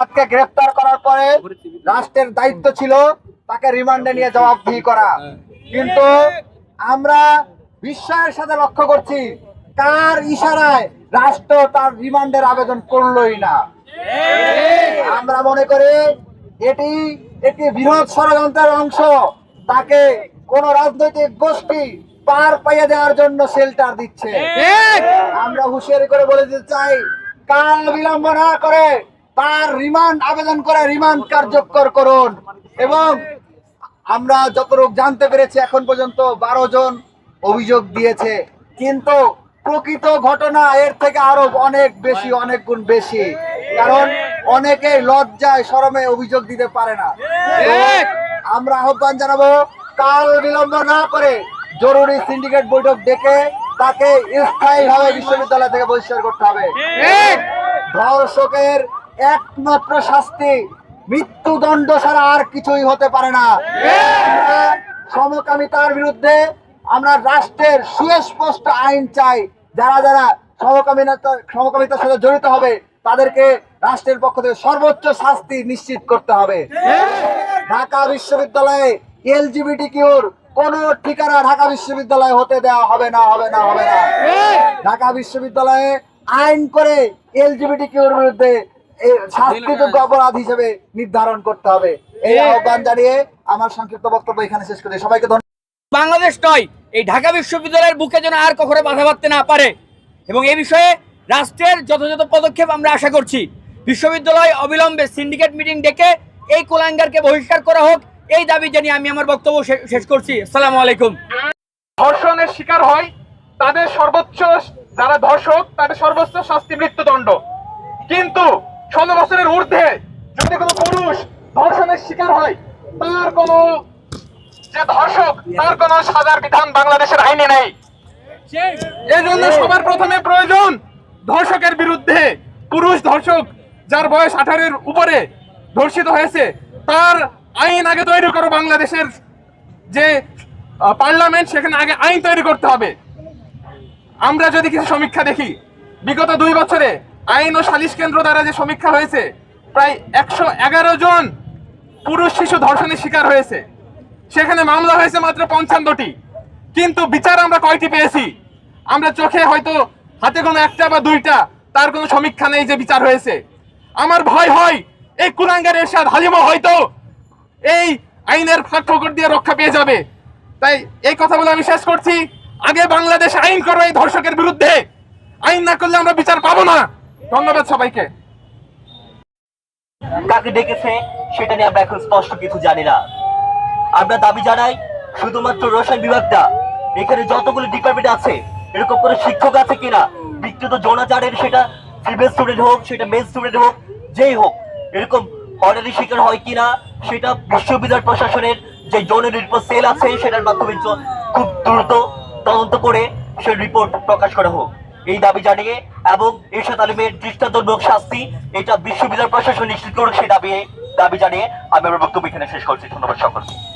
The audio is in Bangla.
তাকে গ্রেফতার করার পরে রাষ্ট্রের দায়িত্ব ছিল তাকে রিমান্ডে নিয়ে জবাবদিহি করা। কিন্তু আমরা বিস্ময়ের সাথে লক্ষ্য করছি কার ইশারায় রাষ্ট্র তার রিমান্ডের আবেদন করলোই না। আমরা মনে করি এটি একটি বৃহৎ ষড়যন্ত্রের অংশ। তাকে কোন রাজনৈতিক গোষ্ঠী পার পাইয়ে দেওয়ার জন্য শেল্টার দিচ্ছে। আমরা হুঁশিয়ারি করে বলে দিতে চাই কাল বিলম্ব না করে তার রিমান্ড আবেদন করে রিমান্ড কার্যকর করুন। এবং আমরা যতটুকু জানতে পেরেছি এখন পর্যন্ত বারো জন অভিযোগ দিয়েছে। কিন্তু প্রকৃত ঘটনা এর থেকে আরও অনেক বেশি অনেক গুণ বেশি। কারণ অনেকে লজ্জায় শরমে অভিযোগ দিতে পারে না। আমরা আহ্বান জানাব কাল বিলম্ব না করে জরুরি সিন্ডিকেট বৈঠক ডেকে তাকে স্থায়ীভাবে বিশ্ববিদ্যালয় থেকে বহিষ্কার করতে হবে। ধর্ষকের একমাত্র শাস্তি। মৃত্যুদণ্ড ছাড়া আর কিছুই হতে পারে না। সমকামিতার বিরুদ্ধে আমরা রাষ্ট্রের সুস্পষ্ট আইন চাই। যারা যারা সমকামিতা সমকামিতার সাথে জড়িত হবে, তাদেরকে রাষ্ট্রের পক্ষ থেকে সর্বোচ্চ শাস্তি নিশ্চিত করতে হবে। ঢাকা বিশ্ববিদ্যালয়ে এলজিবিটি কিউর কোন ঠিকানা ঢাকা বিশ্ববিদ্যালয়ে হতে দেওয়া হবে না হবে না হবে না। ঢাকা বিশ্ববিদ্যালয়ে আইন করে এলজিবিটি কিউর বিরুদ্ধে এই শাস্তিযোগ্য অপরাধ হিসেবে নির্ধারণ করতে হবে। এই আহ্বান জানিয়ে আমার সংক্ষিপ্ত বক্তব্য এখানে শেষ করি। সবাইকে ধন্যবাদ বাংলাদেশ নয় এই ঢাকা বিশ্ববিদ্যালয়ের বুকে যেন আর কখনো বাধা বাঁধতে না পারে। এবং এই বিষয়ে রাষ্ট্রের যথাযথ পদক্ষেপ আমরা আশা করছি। বিশ্ববিদ্যালয় অবিলম্বে সিন্ডিকেট মিটিং ডেকে এই কুলাঙ্গারকে বহিষ্কার করা হোক এই দাবি জানিয়ে আমি আমার বক্তব্য শেষ করছি। আসসালামু আলাইকুম। ধর্ষণের শিকার হয় তাদের সর্বোচ্চ যারা ধর্ষক তাদের সর্বোচ্চ শাস্তি মৃত্যুদণ্ড। কিন্তু ষোলো বছরের ঊর্ধ্বে যদি কোনো পুরুষ ধর্ষণের শিকার হয়, তার কোনো যে ধর্ষক, তার কোনো সাজার বিধান বাংলাদেশের আইনে নেই। এই জন্য সবার প্রথমে প্রয়োজন ধর্ষকের বিরুদ্ধে পুরুষ ধর্ষক যার বয়স আঠারোর উপরে ধর্ষিত হয়েছে, তার আইন আগে তৈরি করো বাংলাদেশের যে পার্লামেন্ট, সেখানে আগে আইন তৈরি করতে হবে। আমরা যদি কিছু সমীক্ষা দেখি, বিগত দুই বছরে আইন ও সালিশ কেন্দ্র দ্বারা যে সমীক্ষা হয়েছে, প্রায় একশো এগারো জন পুরুষ শিশু ধর্ষণের শিকার হয়েছে। সেখানে মামলা হয়েছে মাত্র পঞ্চান্নটি। কিন্তু বিচার আমরা কয়টি পেয়েছি? আমরা চোখে হয়তো হাতে কোনো একটা বা দুইটা, তার কোনো সমীক্ষা নেই যে বিচার হয়েছে। আমার ভয় হয়, এই কুলাঙ্গার এরশাদ হালিমা হয়তো এই আইনের ফাঁক ফোকর দিয়ে রক্ষা পেয়ে যাবে। তাই এই কথা বলে আমি শেষ করছি। আগে বাংলাদেশ আইন করো এই ধর্ষকের বিরুদ্ধে। আইন না করলে আমরা বিচার পাবো না। ধন্যবাদ সবাইকে। কাকে ডেকেছে, সেটা নিয়ে আমরা এখন স্পষ্ট কিছু জানি না। আমরা দাবি জানাই, শুধুমাত্র রসায়ন বিভাগটা, এখানে যতগুলো ডিপার্টমেন্ট আছে, এরকম কোনো শিক্ষক আছে কিনা বিকৃত যৌনাচারের সেটা ফিমেল স্টুডেন্ট হোক, সেটা মেল স্টুডেন্ট হোক, যেই হোক, এরকম অর্ডারের শিকার হয় কিনা, সেটা বিশ্ববিদ্যালয় প্রশাসনের যে যৌন নিরাপদ সেল আছে, সেটার মাধ্যমে খুব দ্রুত তদন্ত করে সে রিপোর্ট প্রকাশ করা হোক। এই দাবি জানিয়ে এবং এরশাদ আলমের দৃষ্টান্তমূলক শাস্তি এটা বিশ্ববিদ্যালয় প্রশাসন নিশ্চিত করুক সেই দাবি দাবি জানিয়ে আমি আমার বক্তব্য এখানে শেষ করছি। ধন্যবাদ সকলকে।